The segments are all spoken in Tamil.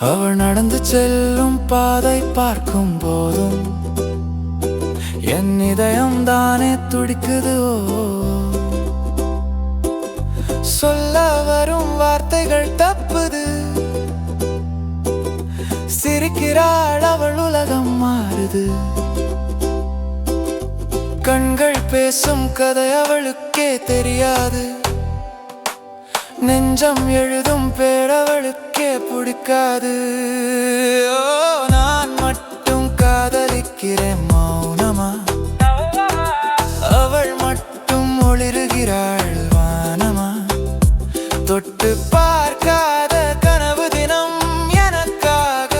அவள் நடந்து செல்லும் பாதை பார்க்கும் போதும். என் இதயம் தானே துடிக்குது சொல்ல வரும் வார்த்தைகள் தப்புது. சிரிக்கிறாள் அவள் உலகம் மாறுது. கண்கள் பேசும் கதை அவளுக்கே தெரியாது. நெஞ்சம் எழுதும் பேரவளுக்கே பிடிக்காது. ஓ நான் மட்டும் காதலிக்கிறேன் மௌனமா? அவள் மட்டும் ஒளிருகிறாள் வானமா? தொட்டு பார்க்காத கனவு தினம் எனக்காக.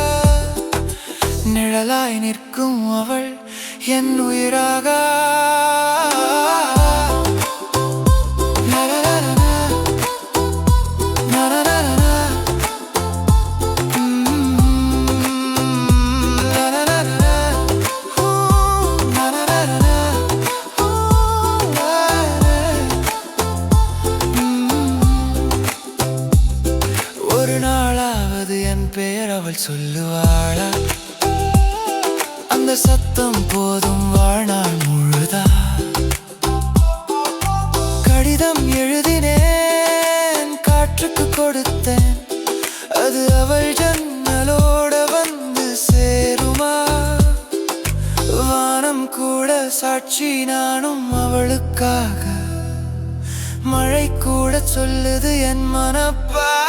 நிழலாய் நிற்கும் அவள் என் உயிராக பேர் அவள் சொல்லுவாளா? அந்த சத்தம் போதும் வாழ்நாள் முழுதா? கடிதம் எழுதினேன் காற்றுக்கு கொடுத்தேன். அது அவள் ஜன்னலோட வந்து சேருமா? வானம் கூட சாட்சி நானும் அவளுக்காக. மழை கூட சொல்லுது என் மனப்பா